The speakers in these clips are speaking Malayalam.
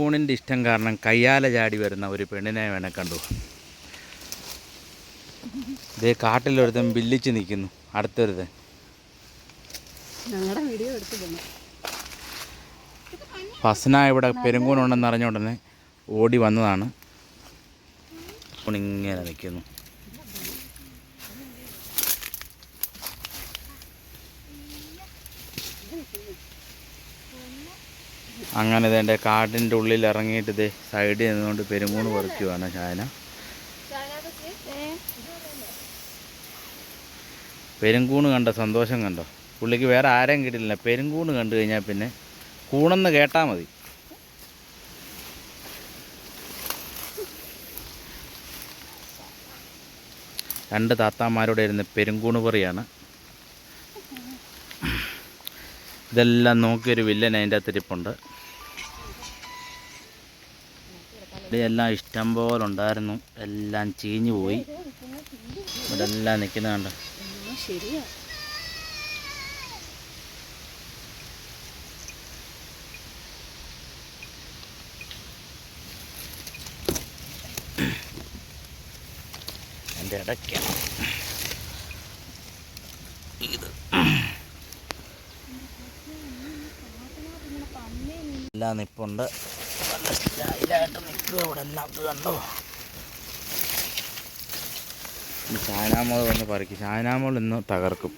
പെരുങ്കൂണിന്റെ ഇഷ്ടം കാരണം കയ്യാല ചാടി വരുന്ന ഒരു പെണ്ണിനെ വേണേ കണ്ടു. ഇതേ കാട്ടിലൊരുത്തൻ ബില്ലിച്ച് നിൽക്കുന്നു. അടുത്തൊരുത്തൻ. പോന്നു. ഫസ്ന ഇവിടെ പെരുങ്കൂണുണ്ടെന്ന് അറിഞ്ഞ ഉടനെ ഓടി വന്നതാണ്. ഇങ്ങനെ നിൽക്കുന്നു. അങ്ങനെ ഇതേണ്ട കാടിന്റെ ഉള്ളിൽ ഇറങ്ങിയിട്ട് ഇതേ സൈഡിൽ നിന്നുകൊണ്ട് പെരുമൂണ് പറിക്കുവാണ് ചായന പെരുങ്കൂണ് കണ്ട സന്തോഷം കണ്ടോ? പുള്ളിക്ക് വേറെ ആരെയും കിട്ടില്ല പെരുങ്കൂണ് കണ്ടു കഴിഞ്ഞാൽ പിന്നെ കൂണെന്ന് കേട്ടാൽ മതി. രണ്ട് താത്താമാരോടെ ഇരുന്ന് പെരുങ്കൂണ് പറിയാണ്. ഇതെല്ലാം നോക്കിയൊരു വില്ലൻ അതിന്റെ അകത്തിരിപ്പുണ്ട് ഇവിടെയെല്ലാം ഇഷ്ടം പോലെ ഉണ്ടായിരുന്നു. എല്ലാം ചീഞ്ഞു പോയി. ഇവിടെ എല്ലാം നിൽക്കുന്ന കണ്ടോ? ആ, ശരിയാ. എന്റെ ഇടയ്ക്കാണ്. ഇത്. എല്ലാം നിപ്പുണ്ട്. നല്ല സ്റ്റൈലായിട്ട് നിൽക്കുക ഇവിടെ. എല്ലാം കണ്ടോ? വന്ന് പറിക്കും. ഷാനാമോൾ ഇന്ന് തകർക്കും.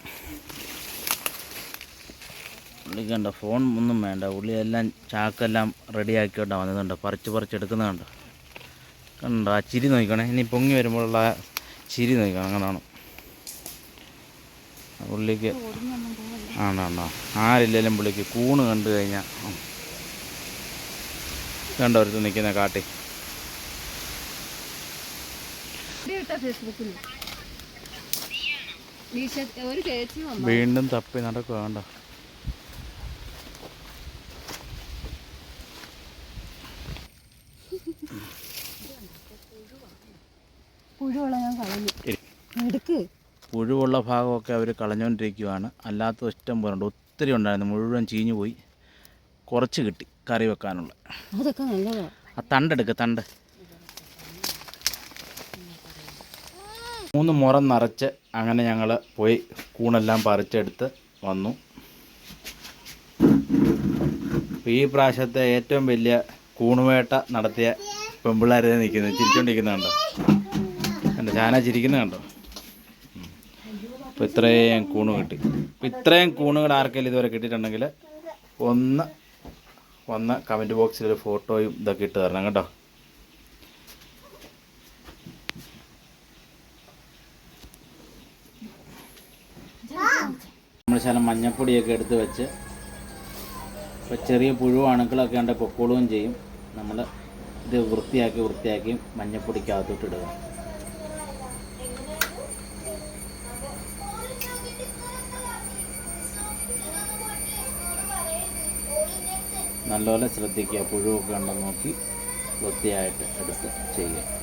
പുള്ളിക്ക് കണ്ട ഫോൺ ഒന്നും വേണ്ട. പുള്ളി എല്ലാം ചാക്കെല്ലാം റെഡിയാക്കിയോണ്ടാണ് വന്നതുണ്ട് പറിച്ച് പറിച്ചെടുക്കുന്നത് കണ്ടോ? ആ ചിരി നോക്കണേ ഇനി പൊങ്ങി വരുമ്പോഴുള്ള ആ ചിരി നോക്കണം അങ്ങനെയാണ് പുള്ളിക്ക് ആണോ? ആരില്ലെങ്കിലും പുള്ളിക്ക് കൂണ് കണ്ടു കഴിഞ്ഞാൽ കണ്ടോ ഒരുത്ത് നിൽക്കുന്ന കാട്ടി. വീണ്ടും തപ്പി നടക്കുക കണ്ടോ? പുഴുവുള്ള ഞാൻ കളഞ്ഞു പുഴുവുള്ള ഭാഗമൊക്കെ അവർ കളഞ്ഞുകൊണ്ടിരിക്കുവാണ്. അല്ലാത്ത ഇഷ്ടം പോലെ ഉണ്ട് ഒത്തിരി ഉണ്ടായിരുന്നു. മുഴുവൻ ചീഞ്ഞു പോയി. കുറച്ച് കിട്ടി കറി വെക്കാനുള്ള. അതൊക്കെ ആ തണ്ടെടുക്ക തണ്ട്. മൂന്ന് മുറം നിറച്ച് അങ്ങനെ ഞങ്ങൾ പോയി കൂണെല്ലാം പറിച്ചെടുത്ത് വന്നു. ഈ പ്രാവശ്യത്തെ ഏറ്റവും വലിയ കൂണുവേട്ട നടത്തിയ പെമ്പിള്ളേരെ നിൽക്കുന്നത്. ചിരിച്ചോണ്ടിരിക്കുന്നത് കണ്ടോ? കണ്ടോ ചാന ചിരിക്കുന്നത് കണ്ടോ? അപ്പോൾ ഇത്രയും കൂണ് കിട്ടി. അപ്പോൾ ഇത്രയും കൂണുകൾ ആർക്കെങ്കിലും ഇതുവരെ കിട്ടിയിട്ടുണ്ടെങ്കിൽ ഒന്ന് വന്ന് കമന്റ് ബോക്സിൽ ഒരു ഫോട്ടോയും ഇതൊക്കെ ഇട്ട് തരണം കേട്ടോ. നമ്മൾ ശകലം മഞ്ഞപ്പൊടിയൊക്കെ എടുത്ത് വെച്ച് ഇപ്പോൾ ചെറിയ പുഴു അണുക്കളൊക്കെ ഉണ്ട് പൊക്കോളുകയും ചെയ്യും. നമ്മൾ ഇത് വൃത്തിയാക്കി വൃത്തിയാക്കി മഞ്ഞപ്പൊടിക്കകത്തോട്ട് ഇടുക. നല്ലപോലെ ശ്രദ്ധിക്കുക പുഴുവൊക്കെ ഉണ്ടെന്ന് നോക്കി വൃത്തിയായിട്ട് എടുത്ത് ചെയ്യുക.